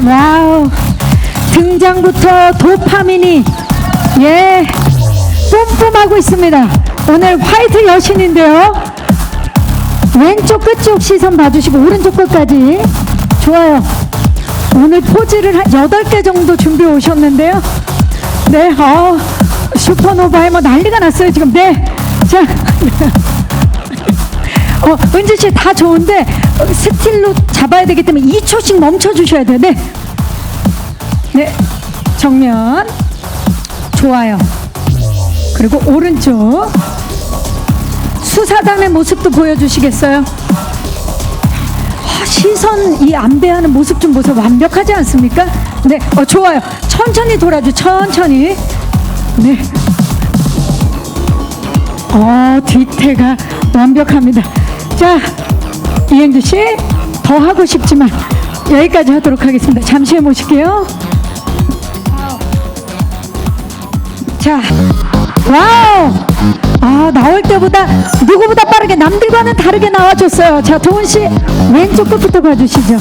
와우 등장부터 도파민이 예 뿜뿜하고 있습니다. 오늘 화이트 여신인데요. 왼쪽 끝쪽 시선 봐주시고 오른쪽 끝까지 좋아요. 오늘 포즈를 한 8개 정도 준비해 오셨는데요. 네, 어, 슈퍼노바에 뭐 난리가 났어요, 지금. 네. 자. 어, 은지 씨 다 좋은데 어, 스틸로 잡아야 되기 때문에 2초씩 멈춰 주셔야 돼요. 네. 네. 정면. 좋아요. 그리고 오른쪽. 수사단의 모습도 보여주시겠어요? 아, 시선 이 안배하는 모습 좀 보세요. 완벽하지 않습니까? 네, 어, 좋아요. 천천히 돌아줘, 천천히. 네. 어, 뒤태가 완벽합니다. 자, 이행주 씨, 더 하고 싶지만 여기까지 하도록 하겠습니다. 잠시 후에 모실게요. 자, 와우! 아, 나올 때보다 누구보다 빠르게 남들과는 다르게 나와줬어요. 자, 도훈 씨, 왼쪽 끝부터 봐주시죠.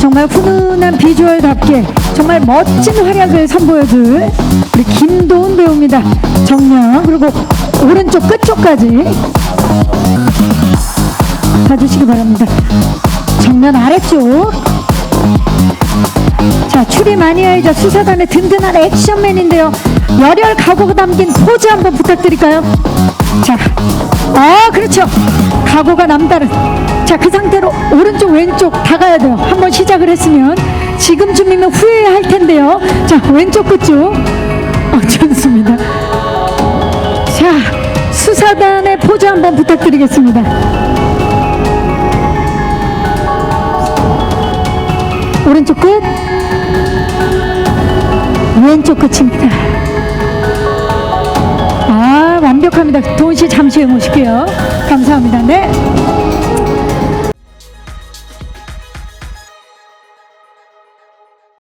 정말 훈훈한 비주얼답게 정말 멋진 활약을 선보여줄 우리 김도훈 배우입니다. 정면 그리고 오른쪽 끝쪽까지 봐주시기 바랍니다. 정면 아래쪽 자 추리 마니아이자 수사단의 든든한 액션맨인데요. 열혈 각오가 담긴 포즈 한번 부탁드릴까요? 자, 아 그렇죠. 각오가 남다른. 자 그 상태로 오른쪽 왼쪽 다 가야 돼요. 한번 시작을 했으면 지금쯤이면 후회해야 할 텐데요. 자 왼쪽 끝쪽. 한번 부탁드리겠습니다. 오른쪽 끝. 왼쪽 끝입니다. 아, 완벽합니다. 도훈 씨 잠시 모실게요. 감사합니다. 네.